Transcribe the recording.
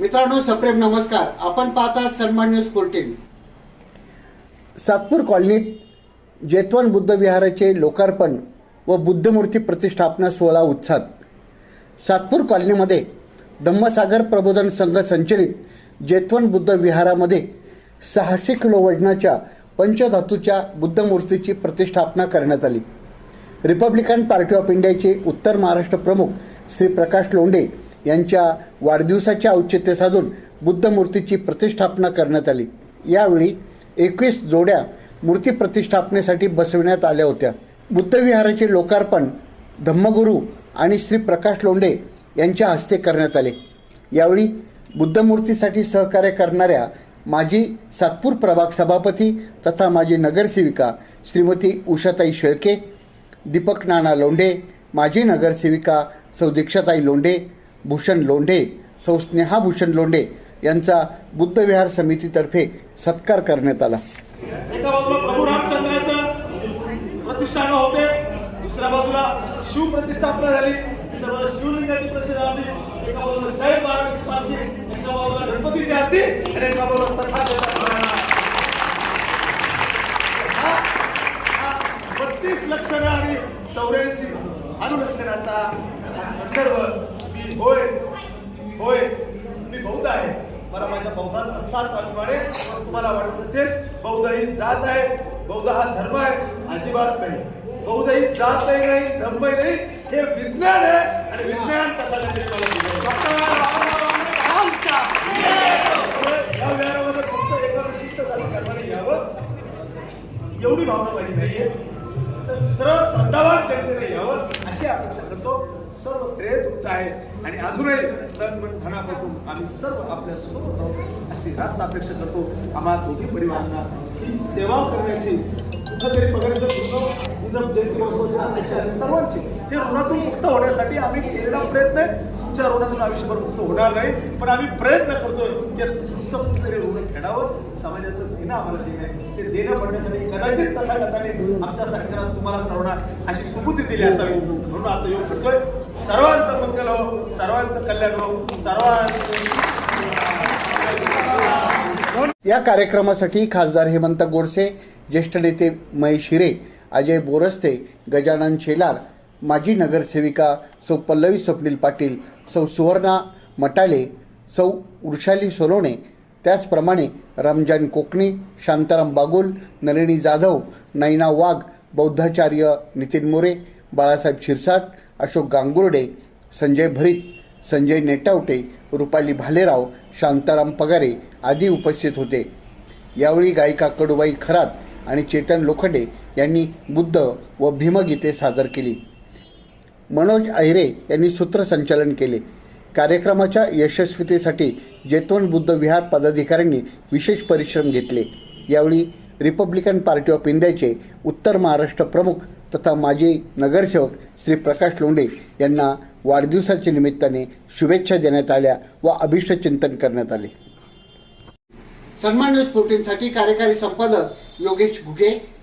मित्रांनो सप्रेम नमस्कार. आपण पाहतात सन्मान न्यूज फोर्टीन सातपूर कॉलनीत जेतवन बुद्ध विहाराचे लोकार्पण व बुद्धमूर्ती प्रतिष्ठापना सोहळा उत्साहात. सातपूर कॉलनीमध्ये धम्मसागर प्रबोधन संघ संचलित जेतवन बुद्ध विहारामध्ये सहाशे किलो वजनाच्या पंचधातूच्या बुद्धमूर्तीची प्रतिष्ठापना करण्यात आली. रिपब्लिकन पार्टी ऑफ इंडियाचे उत्तर महाराष्ट्र प्रमुख श्री प्रकाश लोंढे यांच्या वाढदिवसाचे औचित्य साधून बुद्धमूर्तीची प्रतिष्ठापना करण्यात आली. यावेळी एकवीस जोड्या मूर्ती प्रतिष्ठापनेसाठी बसविण्यात आल्या होत्या. बुद्धविहाराचे लोकार्पण धम्मगुरू आणि श्री प्रकाश लोंढे यांच्या हस्ते करण्यात आले. यावेळी बुद्धमूर्तीसाठी सहकार्य करणाऱ्या माजी सातपूर प्रभाग सभापती तथा माजी नगरसेविका श्रीमती उषाताई शेळके दीपक नाना लोंढे माजी नगरसेविका सौदीक्षाताई लोंढे भूषण लोंढे सौ स्नेहा भूषण लोंढे यांचा बुद्धविहार समितीतर्फे सत्कार करण्यात आला. एका बाजूला प्रभू रामचंद्राचं प्रतिष्ठान होते दुसऱ्या बाजूला शिव प्रतिष्ठापना झाली तिसऱ्या शिवलिंगाची प्रतिष्ठा झाली एका बाजूला साहेब महाराजांची पालखी एका बाजूला गणपतीची आरती आणि एका बाजूला बत्तीस लक्षणं आणि चौऱ्याऐंशी अनुलक्षणाचा संदर्भ होय. होय. मी बौद्ध आहे. मला माझ्या बौद्धाचा साथ अभिमान आहे तुम्हाला वाटत असेल बौद्ध ही जात आहे. बौद्ध हा धर्म आहे. अजिबात नाही. बौद्ध ही जात नाही नाही धर्मही नाही. हे विज्ञान आहे आणि विज्ञान या विहारामध्ये फक्त एका विशिष्ट धर्माने यावं. एवढी भावना माझी नाहीये. तर सर्व श्रद्धावान जनतेने यावं अशी अपेक्षा करतो. सर्व श्रेय तुमचं आहे. आणि अजूनही तन मन धनापासून आम्ही सर्व आपल्यासोबत आहोत. अशी रास्त अपेक्षा करतो आम्हा दोन्ही परिवारांना ही सेवा करण्याची. कुठंतरी पगारीचं सर्वांची. ते ऋणातून मुक्त होण्यासाठी आम्ही केलेला प्रयत्न आहे. तुमच्या ऋणातून आयुष्यभर मुक्त होणार नाही. पण आम्ही प्रयत्न करतोय की तुमचं कुठेतरी ऋण फेडावं. समाजाचं देणं आम्हाला देणं आहे ते देणं पडण्यासाठी कदाचित तथागताने आमच्या सरकारनं तुम्हाला सर्वांना अशी सुबुद्धी दिली असावी. म्हणून असं योग करतोय. सर्वांचं मंगल हो सर्वांचं कल्याण हो सर्वांचं या कार्यक्रमासाठी खासदार हेमंत गोडसे ज्येष्ठ नेते महेश हिरे अजय बोरस्ते गजानन शेलार माजी नगरसेविका सौ पल्लवी स्वप्नील पाटील सौ सुवर्णा मटाले सौ वृषाली सोलोणे त्याचप्रमाणे रमजान कोकणी शांताराम बागुल नलिनी जाधव नैना वाघ बौद्धाचार्य नितीन मोरे बाळासाहेब शिरसाट अशोक गांगुर्डे संजय भरीत संजय नेटावटे रुपाली भालेराव शांताराम पगारे आदी उपस्थित होते. यावेळी गायिका कडुबाई खरात आणि चेतन लोखंडे यांनी बुद्ध व भीमगीते सादर केली. मनोज अहिरे यांनी सूत्रसंचालन केले. कार्यक्रमाच्या यशस्वीतेसाठी जेतवन बुद्ध विहार पदाधिकाऱ्यांनी विशेष परिश्रम घेतले. यावेळी रिपब्लिकन पार्टी ऑफ इंडियाचे उत्तर महाराष्ट्र प्रमुख तथा माजी नगरसेवक श्री प्रकाश लोंढे यांना वाढदिवसाच्या निमित्ताने शुभेच्छा देण्यात आल्या व अभिष्टचिंतन करण्यात आले. सन्मान न्यूज फोर्टीनसाठी कार्यकारी संपादक योगेश घुगे